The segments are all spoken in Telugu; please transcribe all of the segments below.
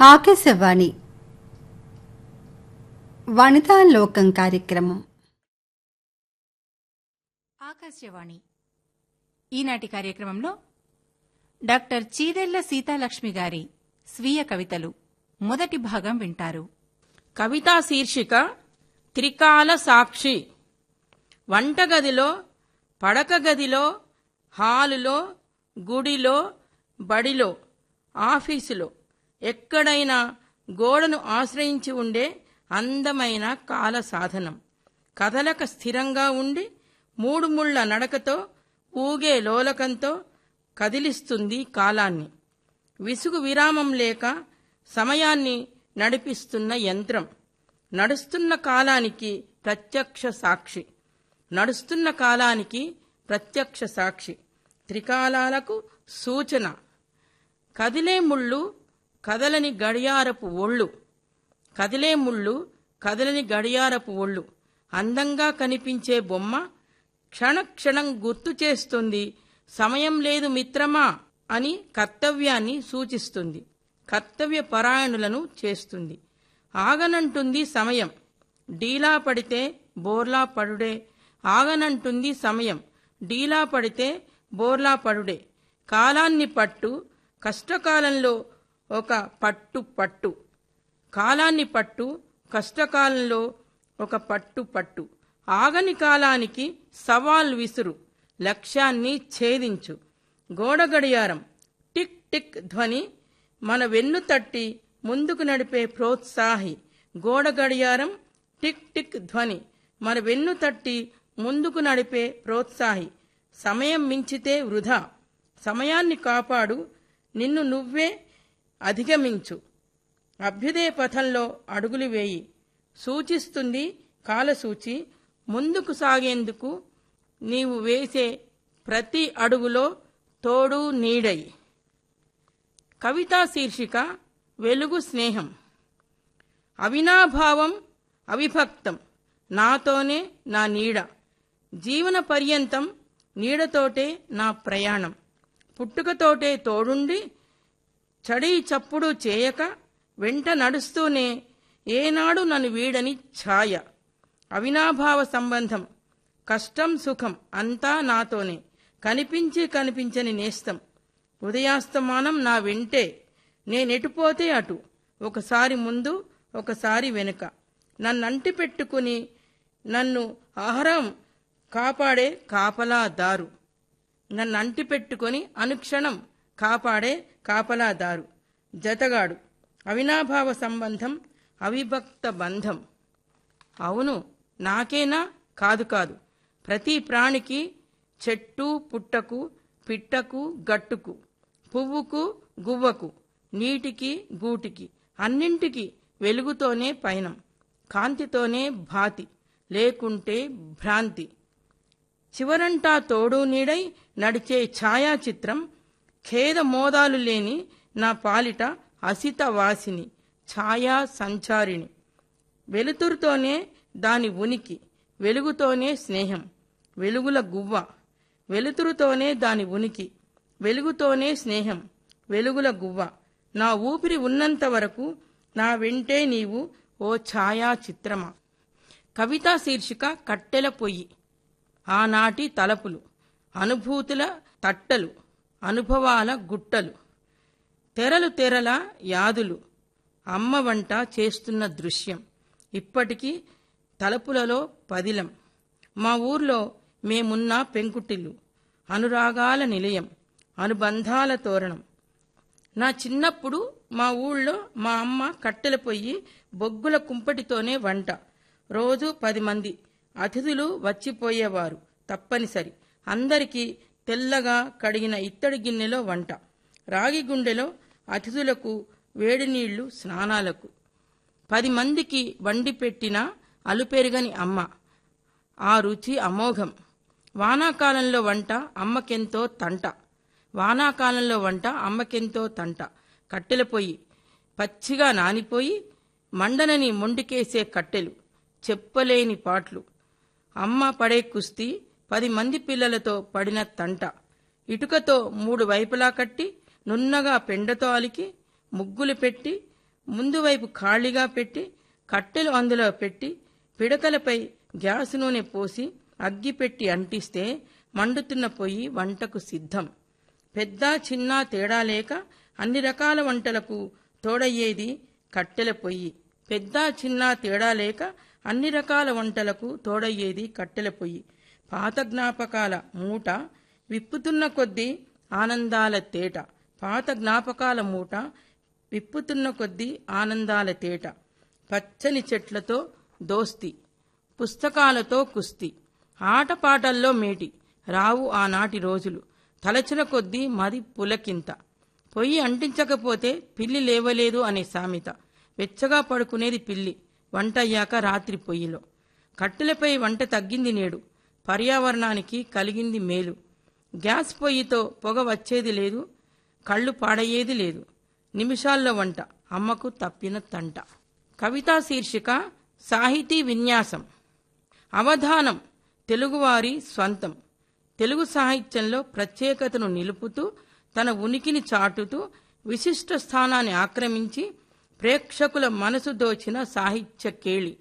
ఆకాశవాణి. వనితా లోకం కార్యక్రమం. ఆకాశవాణి. ఈనాటి కార్యక్రమంలో డాక్టర్ చీదెళ్ళ సీతాలక్ష్మి గారి స్వీయ కవితలు మొదటి భాగం వింటారు. కవితా శీర్షిక త్రికాల సాక్షి. వంటగదిలో పడక గదిలో హాలులో గుడిలో బడిలో ఆఫీసులో. ఎక్కడైనా గోడను ఆశ్రయించి ఉండే అందమైన కాల సాధనం. కదలక స్థిరంగా ఉండి మూడు ముళ్ళ నడకతో ఊగే లోలకంతో కదిలిస్తుంది కాలాన్ని. విసుగు విరామం లేక సమయాన్ని నడిపిస్తున్న యంత్రం. నడుస్తున్న కాలానికి ప్రత్యక్ష సాక్షి. నడుస్తున్న కాలానికి ప్రత్యక్ష సాక్షి. త్రికాలాలకు సూచన. కదిలే ముళ్ళు కదలని గడియారపు ఒళ్ళు. కదిలే ముళ్ళు కదలని గడియారపు ఒళ్ళు. అందంగా కనిపించే బొమ్మ క్షణక్షణం గుర్తు చేస్తుంది. సమయం లేదు మిత్రమా అని కర్తవ్యాన్ని సూచిస్తుంది. కర్తవ్య పరాయణులను చేస్తుంది. ఆగనంటుంది సమయం. డీలా పడితే బోర్లా పడుడే. ఆగనంటుంది సమయం. డీలా పడితే బోర్లా పడుడే. కాలాన్ని పట్టు కష్టకాలంలో ఒక పట్టు పట్టు. కాలాన్ని పట్టు కష్టకాలంలో ఒక పట్టు పట్టు. ఆగని కాలానికి సవాల్ విసురు లక్ష్యాన్ని ఛేదించు. గోడ గడియారం టిక్ టిక్ ధ్వని మన వెన్ను తట్టి ముందుకు నడిపే ప్రోత్సాహి. గోడ గడియారం టిక్ టిక్ ధ్వని మన వెన్ను తట్టి ముందుకు నడిపే ప్రోత్సాహి. సమయం మించితే వృధా. సమయాన్ని కాపాడు నిన్ను నువ్వే అధిగమించు. అభ్యుదయ పథంలో అడుగులు వేయి. సూచిస్తుంది కాలసూచి. ముందుకు సాగేందుకు నీవు వేసే ప్రతి అడుగులో తోడు నీడై. కవితా శీర్షిక వెలుగు స్నేహం. అవినాభావం అవిభక్తం. నాతోనే నా నీడ. జీవన పర్యంతం నీడతోటే నా ప్రయాణం. పుట్టుకతోటే తోడుండి చడి చప్పుడు చేయక వెంట నడుస్తూనే ఏనాడు నన్ను వీడని ఛాయ. అవినాభావ సంబంధం కష్టం సుఖం అంతా నాతోనే. కనిపించి కనిపించని నేస్తం. ఉదయాస్తమానం నా వెంటే. నేనెటుపోతే అటు. ఒకసారి ముందు ఒకసారి వెనుక. నన్నంటి పెట్టుకుని నన్ను ఆహారం కాపాడే కాపలాదారు నన్ను అంటి పెట్టుకొని అనుక్షణం కాపాడే కాపలాదారు జతగాడు అవినాభావ సంబంధం అవిభక్త బంధం. అవును నాకేనా? కాదు కాదు. ప్రతి ప్రాణికి చెట్టు పుట్టకు పిట్టకు గట్టుకు పువ్వుకు గువ్వకు నీటికి గూటికి అన్నింటికి వెలుగుతోనే పయనం కాంతితోనే భాతి లేకుంటే భ్రాంతి. చివరంటా తోడు నీడై నడిచే ఛాయాచిత్రం ఖేద మోదాలు లేని నా పాలిట అసిత వాసిని ఛాయా సంచారిణి. వెలుతురుతోనే దాని ఉనికి వెలుగుతోనే స్నేహం వెలుగుల గువ్వ. వెలుతురుతోనే దాని ఉనికి వెలుగుతోనే స్నేహం వెలుగుల గువ్వ. నా ఊపిరి ఉన్నంత వరకు నా వెంటే నీవు ఓ ఛాయా చిత్రమా. కవితా శీర్షిక కట్టెల పొయ్యి ఆనాటి తలపులు అనుభూతుల తట్టలు. అనుభవాల గుట్టలు. తెరలు తెరల యాదులు. అమ్మ వంట చేస్తున్న దృశ్యం. ఇప్పటికీ తలుపులలో పదిలం. మా ఊర్లో మేమున్న పెంకుటిల్లు. అనురాగాల నిలయం. అనుబంధాల తోరణం. నా చిన్నప్పుడు మా ఊళ్ళో మా అమ్మ కట్టెల పొయ్యి బొగ్గుల కుంపటితోనే వంట. రోజు పది మంది అతిథులు వచ్చిపోయేవారు తప్పనిసరి. అందరికీ తెల్లగా కడిగిన ఇత్తడి గిన్నెలో వంట. రాగి గుండెలో అతిథులకు వేడి నీళ్ళు స్నానాలకు. పది మందికి వండి పెట్టిన అలుపెరగని అమ్మ. ఆ రుచి అమోఘం. వానాకాలంలో వంట అమ్మకెంతో తంట. వానాకాలంలో వంట అమ్మకెంతో తంట. కట్టెల పొయ్యి పచ్చిగా నానిపోయి మండనని మొండికేసే కట్టెలు. చెప్పలేని పాట్లు. అమ్మ పడే కుస్తీ పది మంది పిల్లలతో పడిన తంట. ఇటుకతో మూడు వైపులా కట్టి నున్నగా పెండతో అలికి ముగ్గులు పెట్టి ముందు వైపు ఖాళీగా పెట్టి కట్టెలు అందులో పెట్టి పిడకలపై గ్యాస్ నూనె పోసి అగ్గి పెట్టి అంటిస్తే మండుతున్న పొయ్యి వంటకు సిద్ధం. పెద్ద చిన్న తేడా లేక అన్ని రకాల వంటలకు తోడయ్యేది కట్టెల పొయ్యి. పెద్ద చిన్న తేడా లేక అన్ని రకాల వంటలకు తోడయ్యేది కట్టెల పొయ్యి. పాత జ్ఞాపకాల మూట విప్పుతున్న కొద్దీ ఆనందాల తేట. పాత జ్ఞాపకాల మూట విప్పుతున్న కొద్దీ ఆనందాల తేట. పచ్చని చెట్లతో దోస్తి పుస్తకాలతో కుస్తీ ఆటపాటల్లో మేటి రావు ఆనాటి రోజులు తలచిన కొద్దీ మరి పులకింత. పొయ్యి అంటించకపోతే పిల్లి లేవలేదు అనే సామెత. వెచ్చగా పడుకునేది పిల్లి వంట అయ్యాక రాత్రి పొయ్యిలో. కట్టెలపై వంట తగ్గింది నేడు. పర్యావరణానికి కలిగింది మేలు. గ్యాస్ పొయ్యితో పొగ వచ్చేది లేదు కళ్ళు పాడయ్యేది లేదు. నిమిషాల్లో వంట అమ్మకు తప్పిన తంట. కవితా శీర్షిక సాహితీ విన్యాసం. అవధానం తెలుగువారి స్వంతం. తెలుగు సాహిత్యంలో ప్రత్యేకతను నిలుపుతూ తన ఉనికిని చాటుతూ విశిష్ట స్థానాన్ని ఆక్రమించి ప్రేక్షకుల మనసు దోచిన సాహిత్య కేళి.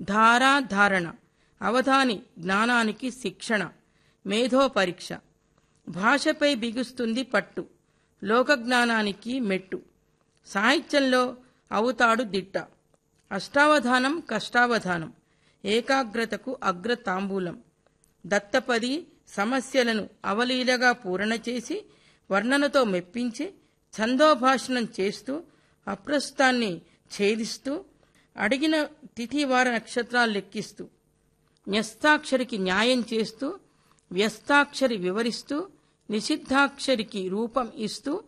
ధారాధారణ. అవధాని జ్ఞానానికి శిక్షణ మేధో పరీక్ష భాషపై బిగుస్తుంది పట్టు లోకజ్ఞానానికి మెట్టు. సాహిత్యంలో అవుతాడు దిట్ట. అష్టావధానం కష్టావధానం ఏకాగ్రతకు అగ్రతాంబూలం. దత్తపది సమస్యలను అవలీలగా పూరణ చేసి వర్ణనతో మెప్పించి ఛందోభాషణం చేస్తూ అప్రస్తుతాన్ని ఛేదిస్తూ అడిగిన తిథివార నక్షత్రాలు లెక్కిస్తూ న్యస్తాక్షరికి న్యాయం చేస్తూ వ్యస్తాక్షరి వివరిస్తూ నిషిద్ధాక్షరికి రూపం ఇస్తూ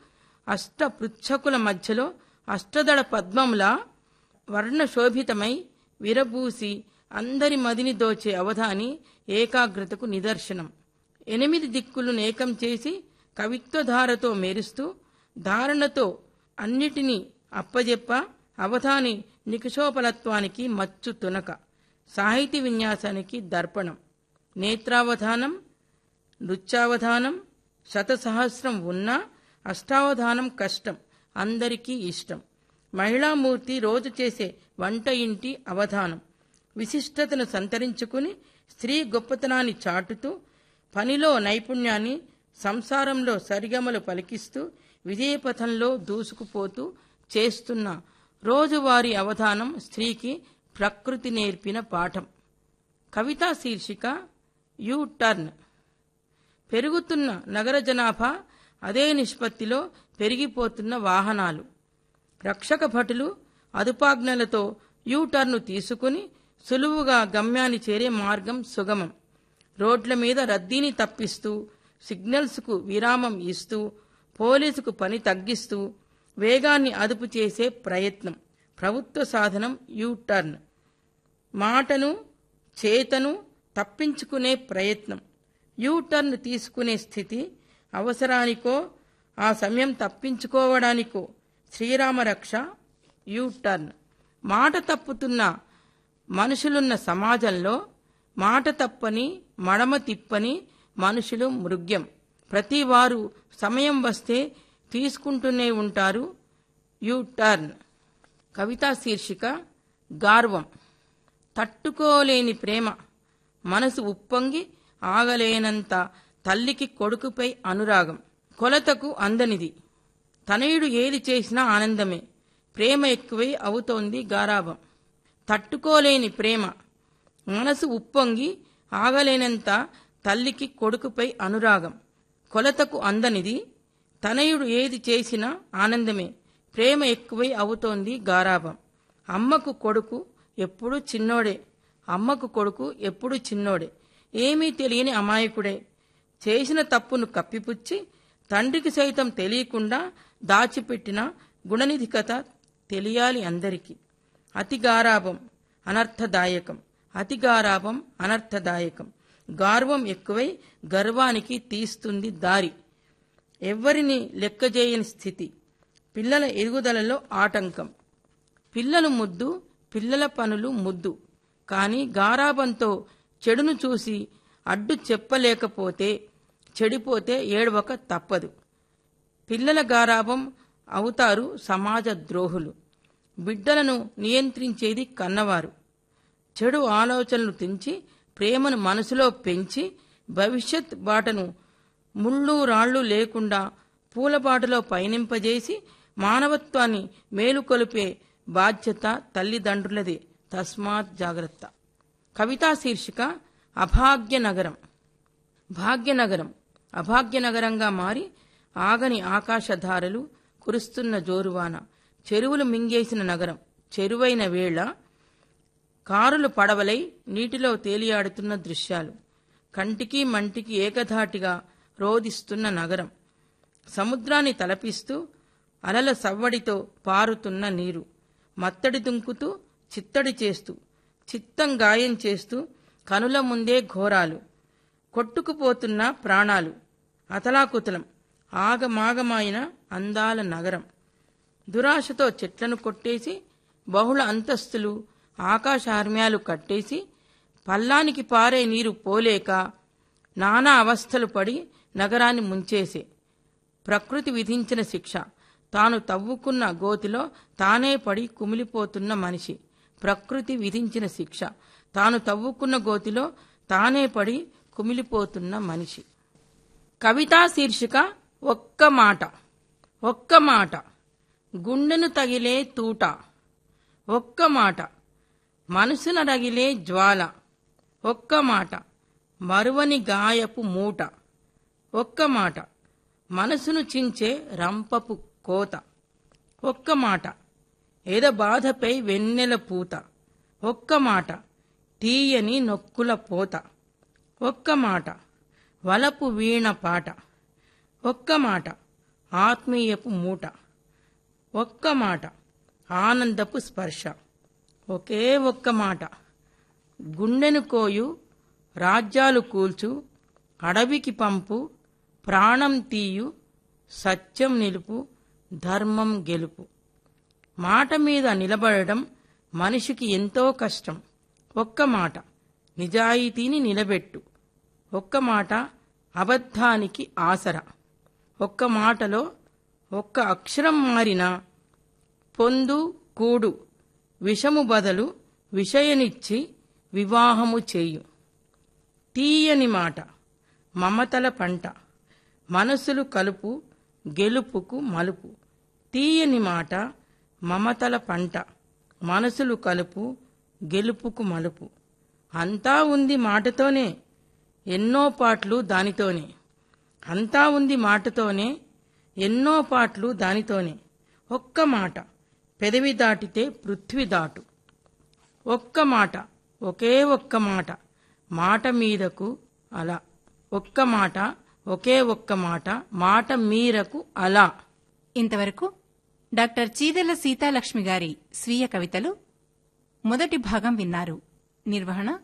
అష్టపృచ్ఛకుల మధ్యలో అష్టదళ పద్మంలా వర్ణశోభితమై విరబూసి అందరి మదిని దోచే అవధాని ఏకాగ్రతకు నిదర్శనం. ఎనిమిది దిక్కులను ఏకం చేసి కవిత్వధారతో మెరుస్తూ ధారణతో అన్నిటినీ అప్పజెప్ప అవధాని నికషోపలత్వానికి మచ్చు తునక. సాహితీ విన్యాసానికి దర్పణం. నేత్రావధానం నృత్యావధానం శతసహస్రం ఉన్నా అష్టావధానం కష్టం అందరికీ ఇష్టం. మహిళామూర్తి రోజు చేసే వంట ఇంటి అవధానం. విశిష్టతను సంతరించుకుని స్త్రీ గొప్పతనాన్ని చాటుతూ పనిలో నైపుణ్యాన్ని సంసారంలో సరిగమలు పలికిస్తూ విజయపథంలో దూసుకుపోతూ చేస్తున్న రోజువారీ అవధానం స్త్రీకి ప్రకృతి నేర్పిన పాఠం. కవితా శీర్షిక యూ టర్న్. పెరుగుతున్న నగర జనాభా అదే నిష్పత్తిలో పెరిగిపోతున్న వాహనాలు. రక్షక భటులు అదుపాజ్ఞలతో యూటర్ను తీసుకుని సులువుగా గమ్యాన్ని చేరే మార్గం సుగమం. రోడ్ల మీద రద్దీని తప్పిస్తూ సిగ్నల్స్కు విరామం ఇస్తూ పోలీసుకు పని తగ్గిస్తూ వేగాన్ని అదుపు చేసే ప్రయత్నం. ప్రభుత్వ సాధనం యూటర్న్ మాటను చేతను తప్పించుకునే ప్రయత్నం. యూటర్న్ తీసుకునే స్థితి అవసరానికో ఆ సమయం తప్పించుకోవడానికో. శ్రీరామరక్ష యూటర్న్ మాట తప్పుతున్న మనుషులున్న సమాజంలో మాట తప్పని మడమ తిప్పని మనుషులు మృగ్యం. ప్రతివారు సమయం వస్తే తీసుకుంటూనే ఉంటారు యూటర్న్ కవితా శీర్షిక గార్వం. తట్టుకోలేని ప్రేమ. మనసు ఉప్పొంగి ఆగలేనంత తల్లికి కొడుకుపై అనురాగం. కొలతకు అందనిది. తనయుడు ఏది చేసినా ఆనందమే. ప్రేమ ఎక్కువై అవుతోంది గారాభం. తట్టుకోలేని ప్రేమ. మనసు ఉప్పొంగి ఆగలేనంత తల్లికి కొడుకుపై అనురాగం. కొలతకు అందనిది. తనయుడు ఏది చేసినా ఆనందమే. ప్రేమ ఎక్కువై అవుతోంది గారాభం. అమ్మకు కొడుకు ఎప్పుడు చిన్నోడే. అమ్మకు కొడుకు ఎప్పుడు చిన్నోడే. ఏమీ తెలియని అమాయకుడే. చేసిన తప్పును కప్పిపుచ్చి తండ్రికి సైతం తెలియకుండా దాచిపెట్టిన గుణనిధి కథ తెలియాలి అందరికీ. అతి గారాభం అనర్థదాయకం. అతి గారాభం అనర్థదాయకం. గార్వం ఎక్కువై గర్వానికి తీస్తుంది దారి. ఎవ్వరిని లెక్కజేయని స్థితి. పిల్లల ఎదుగుదలలో ఆటంకం. పిల్లలు ముద్దు పిల్లల పనులు ముద్దు. కానీ గారాబంతో చెడును చూసి అడ్డు చెప్పలేకపోతే చెడిపోతే ఏడవక తప్పదు. పిల్లల గారాబం అవుతారు సమాజ ద్రోహులు. బిడ్డలను నియంత్రించేది కన్నవారు. చెడు ఆలోచనలు తెంచి ప్రేమను మనసులో పెంచి భవిష్యత్ బాటను ముళ్ళు రాళ్ళు లేకుండా పూలబాటలో పయనింపజేసి మానవత్వాన్ని మేలుకొలిపే బాధ్యత తల్లిదండ్రులదే. తస్మాత్ జాగ్రత్త. కవితా శీర్షిక అభాగ్య నగరం భాగ్యనగరం. అభాగ్యనగరంగా మారి ఆగని ఆకాశధారలు కురుస్తున్న జోరువాన. చెరువులు మింగేసిన నగరం. చెరువైన వేళ కారులు పడవలై నీటిలో తేలియాడుతున్న దృశ్యాలు. కంటికి మంటికి ఏకధాటిగా రోదిస్తున్న నగరం. సముద్రాన్ని తలపిస్తూ అలల సవ్వడితో పారుతున్న నీరు. మత్తడి దుంకుతూ చిత్తడి చేస్తూ చిత్తం గాయం చేస్తూ కనుల ముందే ఘోరాలు. కొట్టుకుపోతున్న ప్రాణాలు. అతలాకుతలం. ఆగమాగమైన అందాల నగరం. దురాశతో చెట్లను కొట్టేసి బహుళ అంతస్తులు ఆకాశార్మ్యాలు కట్టేసి పల్లానికి పారే నీరు పోలేక నానా అవస్థలు పడి నగరాన్ని ముంచేసే. ప్రకృతి విధించిన శిక్ష. తాను తవ్వుకున్న గోతిలో తానే పడి కుమిలిపోతున్న మనిషి. ప్రకృతి విధించిన శిక్ష. తాను తవ్వుకున్న గోతిలో తానే పడి కుమిలిపోతున్న మనిషి. కవితా శీర్షిక ఒక్క మాట. ఒక్క మాట. గుండెను తగిలే తూట. ఒక్క మాట. మనసున రగిలే జ్వాల. ఒక్క మాట. మరువని గాయపు మూట. ఒక్క మాట. మనసును చించే రంపపు కోత. ఒక్క మాట. ఎద బాధపై వెన్నెల పూత. ఒక్క మాట. తీయని నొక్కుల పోత. ఒక్క మాట. వలపు వీణ పాట. ఒక్క మాట. ఆత్మీయపు మూట. ఒక్క మాట. ఆనందపు స్పర్శ. ఒకే ఒక్క మాట. గుండెను కోయు రాజ్యాలు కూల్చు అడవికి పంపు ప్రాణం తీయు సత్యం నిలుపు ధర్మం గెలుపు. మాట మీద నిలబడడం మనిషికి ఎంతో కష్టం. ఒక్క మాట నిజాయితీని నిలబెట్టు. ఒక్క మాట అబద్ధానికి ఆసర. ఒక్క మాటలో ఒక్క అక్షరం మారినా పొందు కూడు విషము బదలు విషయనిచ్చి వివాహము చేయు. తీయని మాట మమతల పంట. మనసులు కలుపు గెలుపుకు మలుపు. తీయని మాట మమతల పంట మనసులు కలుపు గెలుపుకు మలుపు. అంతా ఉంది మాటతోనే ఎన్నో పాటలు దానితోనే. అంతా ఉంది మాటతోనే ఎన్నో పాటలు దానితోనే. ఒక్క మాట పెదవి దాటితే పృథ్వీ దాటు. ఒక్క మాట ఒకే ఒక్క మాట మాట మీదకు అలా. ఒక్క మాట ఒకే ఒక్క మాట మాట మీరకు అలా. ఇంతవరకు డాక్టర్ చీదెల సీతాలక్ష్మి గారి స్వీయ కవితలు మొదటి భాగం విన్నారు. నిర్వహణ